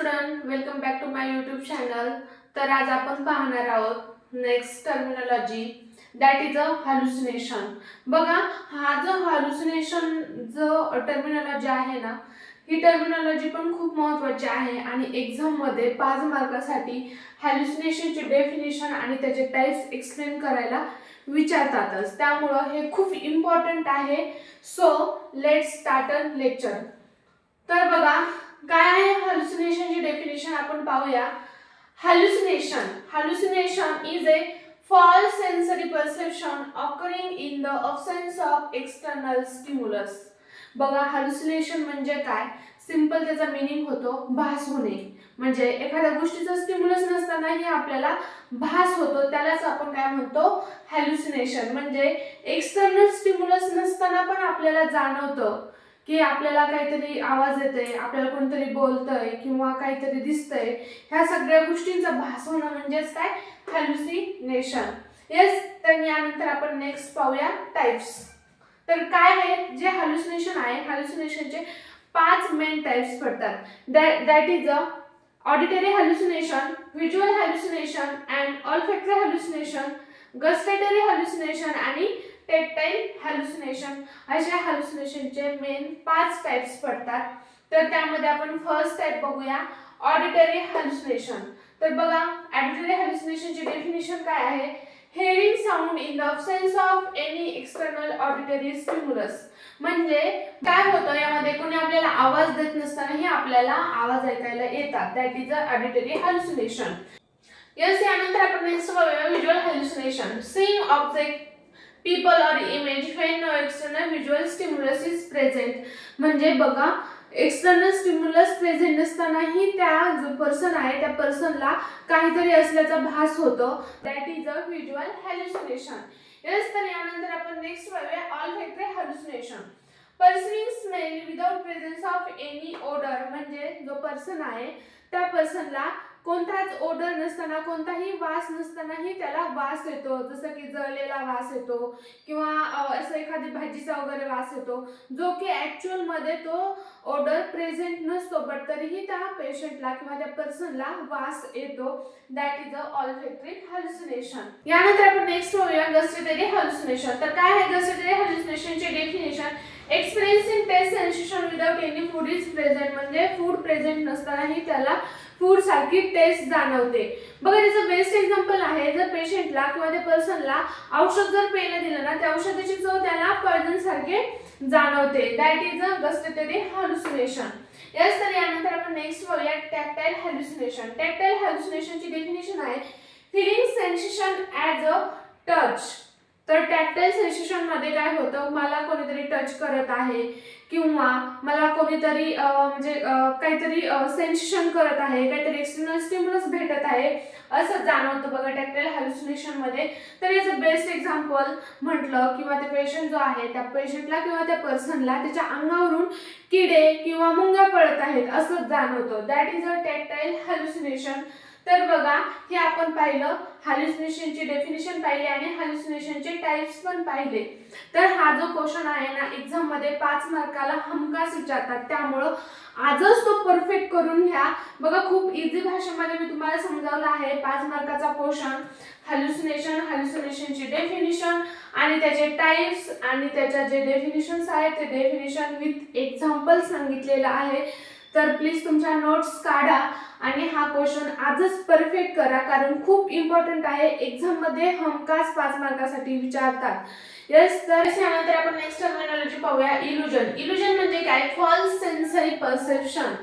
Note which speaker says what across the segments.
Speaker 1: Student welcome back to my YouTube channel तर आज आपण पाहणार आहोत next terminology that is a hallucination बघा हा जो हॅल्युसिनेशन जो टर्मिनॉलॉजी आहे ना ही टर्मिनॉलॉजी पण खूप महत्त्वाची आहे. आणि एक्झाममध्ये पाच मार्कासाठी हॅल्युसिनेशनची डेफिनेशन आणि त्याचे टाईप्स एक्सप्लेन करायला विचारतातच. त्यामुळं हे खूप इम्पॉर्टंट आहे. So let start a lecture तर बघा काय आहे हॅल्युसिनेशनची डेफिनेशन आपण पाहूया. Hallucination hallucination is a false sensory perception occurring in the absence of external stimulus. बघा हॅल्युसिनेशन म्हणजे काय? सिंपल त्याचा मिनिंग होतो भास होणे. म्हणजे एखाद्या गोष्टीचा स्टिम्युलस नसतानाही आपल्याला भास होतो. त्यालाच आपण काय म्हणतो? हॅल्युसिनेशन म्हणजे एक्सटर्नल स्टिम्युलस नसताना पण आपल्याला जाणवतं. की आपल्याला काहीतरी आवाज येतोय आपल्याला कोणतरी बोलतंय किंवा काहीतरी दिसतंय ह्या सगळ्या गोष्टींचा भास होणं म्हणजेच काय? हॅल्युसिनेशन येस तर यानंतर आपण नेक्स्ट पाहूया टाईप्स तर काय आहे? जे हॅल्युसिनेशन आहे हॅल्युसिनेशनचे पाच मेन टाईप्स पडतात. That is a auditory hallucination visual hallucination and olfactory hallucination gustatory hallucination आणि टेक्टाईल हॅल्युसिनेशन अशा हॅल्युसिनेशनचे मेन पाच टाइप्स पडतात. तर त्यामध्ये आपण फर्स्ट टाइप बघूया ऑडिटरी हॅल्युसिनेशन तर बघा ऑडिटरी हॅल्युसिनेशनची डेफिनेशन काय आहे? Hearing sound in the absence of any external auditory stimulus म्हणजे काय होतं? यामध्ये कोणी आपल्याला आवाज देत नसतानाही आपल्याला आवाज ऐकायला येतात. That is a auditory hallucination yes यानंतर आपण नेक्स्ट बघूया visual hallucination seeing object people or image when no external visual stimulus is present म्हणजे बघा एक्सटर्नल स्टिम्युलस प्रेझेंट नसतानाही त्या जो पर्सन आहे त्या पर्सनला काहीतरी असल्याचा भास होतो. That is a visual hallucination yes तर यानंतर आपण नेक्स्ट बघूया olfactory hallucination perceiving smell without presence of any odour म्हणजे जो पर्सन आहे त्या पर्सनला कोणताच ओढर नसताना कोणताही वास नसतानाही त्याला वास येतो. जसं की जळलेला वास येतो किंवा असं एखादी भाजीचा वगैरे वास येतो जो की ऍक्च्युअलमध्ये तो ओडर प्रेझेंट नसतो बट तरीही त्या पेशंटला किंवा त्या पर्सनला वास येतो. दॅट इज अ ऑलफॅक्टरी हॅल्युसिनेशन यानंतर आपण नेक्स्ट होऊया गस्टेटरी हॅल्युसिनेशन तर काय आहे gustatory हॅल्युसिनेशनचे definition experiencing taste sensation without any food is present म्हणजे फूड प्रेझेंट नसतानाही त्याला फूड सारखी टेस्ट जाणवते. बघा त्याचं बेस्ट एक्झाम्पल आहे जर पेशंटला किंवा त्या पर्सनला औषध जर पेन दिलं ना त्या औषधाची चव त्याला पॉयझन सारखे जाणवते. That is a gustatory hallucination yes तर यानंतर आपण नेक्स्ट बघूया टॅक्टाईल हॅल्युसिनेशन टॅक्टाईल हॅल्युसिनेशनची डेफिनेशन आहे feeling sensation as a touch तर टॅक्टाईल सेन्सेशनमध्ये काय होतं? मला कोणीतरी टच करत आहे किंवा मला कोणीतरी म्हणजे काहीतरी सेन्सेशन करत आहे काहीतरी एक्सटर्नल स्टिम्युलस भेटत आहे असं जाणवतं बघा टॅक्टाईल हॅल्युसिनेशनमध्ये तर याचं बेस्ट एक्झाम्पल म्हटलं किंवा ते पेशंट जो आहे त्या पेशंटला किंवा त्या पर्सनला त्याच्या अंगावरून किडे किंवा मुंग्या पडत आहेत असं जाणवतं. दॅट इज अ टॅक्टाईल हॅल्युसिनेशन तर बघा हे आपण पाहिलं हॅल्युसिनेशनची डेफिनेशन पाहिली आणि हॅल्युसिनेशनचे टाईप्स पण पाहिले. तर हा जो क्वेश्चन आहे ना एक्झाममध्ये पाच मार्काला हमखास विचारतात. त्यामुळं आजच तो परफेक्ट करून घ्या. बघा खूप इझी भाषेमध्ये मी तुम्हाला समजावलं आहे. पाच मार्काचा क्वेश्चन हॅल्युसिनेशन हॅल्युसिनेशनची डेफिनेशन आणि त्याचे टाईप्स आणि त्याच्या जे डेफिनेशन्स आहेत ते डेफिनेशन विथ एक्झाम्पल सांगितलेलं आहे. तर प्लीज तुमच्या नोट्स काढा आणि हा क्वेश्चन आजच परफेक्ट करा कारण खूप इम्पॉर्टंट आहे. एक्झाममध्ये हमखास पाच मार्कासाठी विचारतात. येस तर यानंतर आपण नेक्स्ट टर्मिनॉलॉजी पाहूया. इल्युजन इल्युजन म्हणजे काय? फॉल्स सेन्सरी परसेप्शन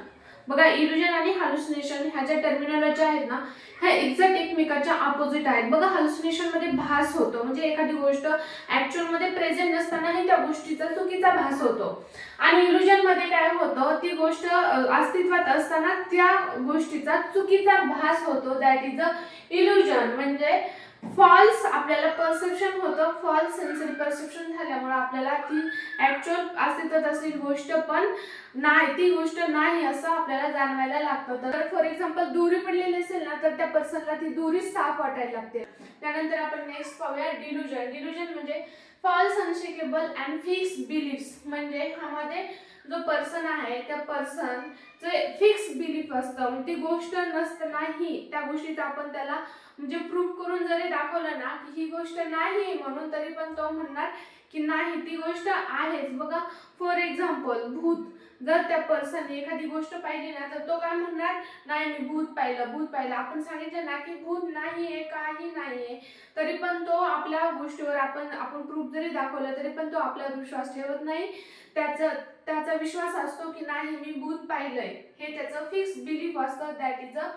Speaker 1: बघा इल्युजन आणि हॅल्युसिनेशन ह्या ज्या टर्मिनॉलॉजी आहेत ना ह्या एक्झॅक्ट एकमेकाच्या अपोजिट आहेत. बघा हॅल्युसिनेशनमध्ये भास होतो. म्हणजे एखादी गोष्ट ऍक्च्युअलमध्ये प्रेझेंट नसतानाही त्या गोष्टीचा चुकीचा भास होतो. आणि इल्युजनमध्ये काय होतं ती गोष्ट अस्तित्वात असताना त्या गोष्टीचा चुकीचा भास होतो. दॅट इज अ इल्युजन म्हणजे फॉल्स आपल्याला परसेप्शन होतं. फॉल्स सेन्सरी परसेप्शन झाल्यामुळे आपल्याला ती ऍक्च्युअल अस्तित्वात असलेली गोष्ट पण नाही. ती गोष्ट नाही असं आपल्याला जाणवायला लागतं. तर फॉर एक्झाम्पल दुरी पडलेली असेल ना तर त्या पर्सनला ती दुरी साफ वाटायला लागते. त्यानंतर आपण नेक्स्ट पाहूया डिल्युजन डिल्युजन म्हणजे false unshakeable and fix beliefs म्हणजे ह्यामध्ये जो पर्सन आहे त्या पर्सन जे फिक्स बिलीफ असतं. ती गोष्ट नसतं नाही त्या गोष्टीचं आपण त्याला म्हणजे प्रूफ करून जरी दाखवलं ना की ही गोष्ट नाही म्हणून तरी पण तो म्हणणार की नाही ती गोष्ट आहेच. बघा फॉर एक्झाम्पल भूत. जर त्या पर्सनने एखादी गोष्ट पाहिली ना तर तो काय म्हणणार? नाही मी भूत पाहिलं भूत पाहिलं. आपण सांगितलं ना की भूत नाहीये काही नाहीये. तरी पण तो आपल्या गोष्टीवर आपण आपण प्रूफ जरी दाखवलं तरी पण तो आपल्यावर विश्वास ठेवत नाही. त्याचं त्याचा विश्वास असतो की नाही मी भूत पाहिलंय. हे त्याचं फिक्स बिलीफ असतं. That is a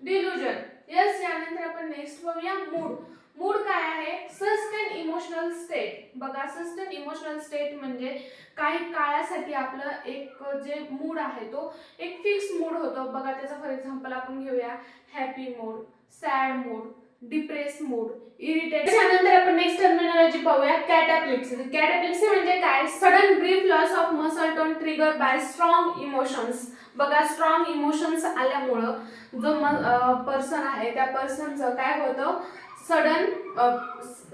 Speaker 1: delusion yes यानंतर आपण नेक्स्ट बघूया मूड मूड काय आहे सस्टेन इमोशनल स्टेट बघा सस्टेन इमोशनल स्टेट म्हणजे काही काळासाठी आपलं एक जे मूड आहे तो एक फिक्स मूड होतो. बघा त्याचा फॉर एक्झाम्पल आपण घेऊया. Happy mood sad mood depress mood irritate त्यानंतर आपण नेक्स्ट टर्मिनॉलॉजी पाहूया. कॅटाप्लेक्सी कॅटाप्लेक्सी म्हणजे काय? Sudden brief loss of muscle tone trigger by strong emotions बघा स्ट्रॉंग इमोशन्स आल्यामुळं जो पर्सन आहे त्या पर्सनचं काय होतं? सडन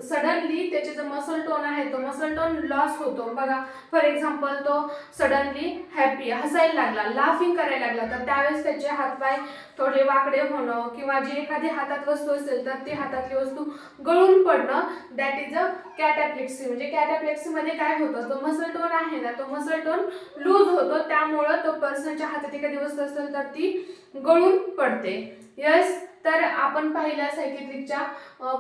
Speaker 1: सडनली त्याचे जो मसल टोन आहे तो मसल टोन लॉस होतो. बघा फॉर एक्झाम्पल तो सडनली हॅपी हसायला लागला लाफिंग करायला लागला तर त्यावेळेस त्याचे हातपाय थोडे वाकडे होणं किंवा जी एखादी हातात वस्तू असेल तर ती हातातली वस्तू गळून पडणं दॅट इज अ कॅटॅप्लेक्सी म्हणजे कॅटॅप्लेक्सीमध्ये काय होतं तो मसल टोन आहे ना तो मसल टोन लूज होतो. त्यामुळं तो पर्सनच्या हातात एखादी वस्तू असेल तर ती गळून पडते. यस तर आपण पाहिल्या सायकेट्रिकच्या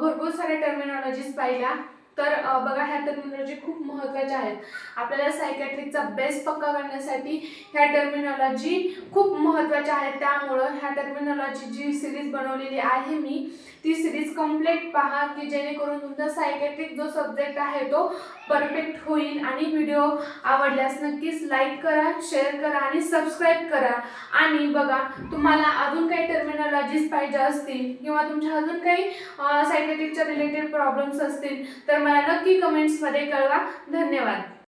Speaker 1: भरपूर साऱ्या टर्मिनॉलॉजीज पाहिल्या. तर बघा ह्या टर्मिनॉलॉजी खूप महत्त्वाच्या आहेत. आपल्याला सायकॅट्रिकचा बेस पक्का करण्यासाठी ह्या टर्मिनॉलॉजी खूप महत्त्वाच्या आहेत. त्यामुळं ह्या टर्मिनॉलॉजी जी सिरीज बनवलेली आहे मी ती सिरीज कंप्लीट पहा की जेणेकरून तुमचा सायकॅट्रिक जो सब्जेक्ट आहे तो परफेक्ट होईल. आणि व्हिडिओ आवडल्यास नक्कीच लाईक करा शेअर करा आणि सबस्क्राईब करा. आणि बघा तुम्हाला अजून काही टर्मिनॉलॉजीज पाहिजे असतील किंवा तुमच्या अजून काही सायकॅट्रिकच्या रिलेटेड प्रॉब्लेम्स असतील तर मला नक्की कमेंट्समध्ये कळवा. धन्यवाद.